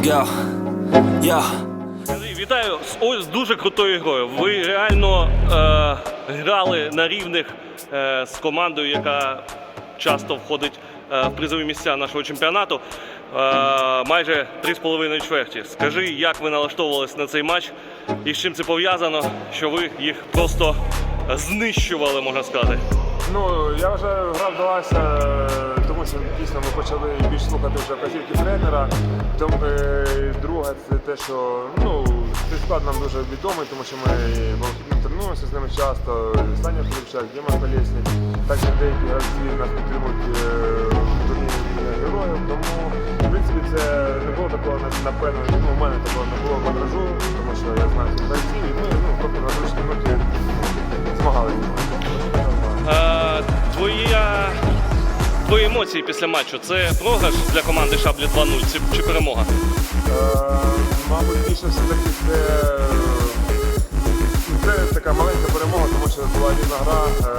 Let's go. Yeah. Вітаю з ось дуже крутою грою. Ви реально е, грали на рівних е, з командою, яка часто входить е, в призові місця нашого чемпіонату. Е, майже 3,5 чверті. Скажи, як ви налаштовувалися на цей матч і з чим це пов'язано, що ви їх просто знищували, можна сказати. Ну, я вже гра вдалася, е, дійсно ми почали більш слухати вже вказівки тренера. Тому, е, друге, це те, що ну, цей склад нам дуже відомий, тому що ми ну, тренуємося з ними часто. Саня Філіпчак, Діма Колєснік, також деякі гравці нас підтримують е, в турнірі героїв. Тому, в принципі, це не було такого, напевно, ну, у мене такого не було вантажу, тому що я знаю гравців, і ми твої емоції після матчу це програш для команди Шаблі 2-0 чи, чи перемога? Е, Мабуть, більше все-таки це, це така маленька перемога, тому що була рівна гра, е,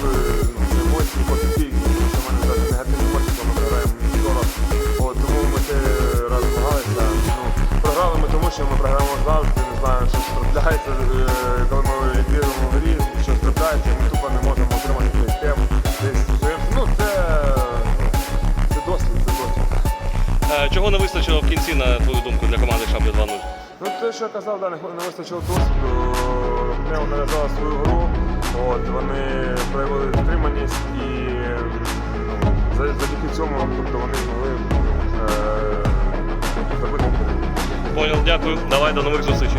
були ну, емоції позитивні, тому що в мене навіть негативні емоції, коли ми граємо скоро. Тому ми це раз змагалися. Ну, програли ми тому, що ми програємо завжди, не знаю, що трапляється, е, коли ми лідируємо в грі, чого не вистачило в кінці, на твою думку, для команди Шаблі 2-0? Ну, те, що я казав, да, не, не вистачило досвіду. Не нав'язали свою гру, от, вони проявили стриманість і ну, завдяки цьому тобто, вони змогли е, забити. Понял, дякую. Давай до нових зустрічей.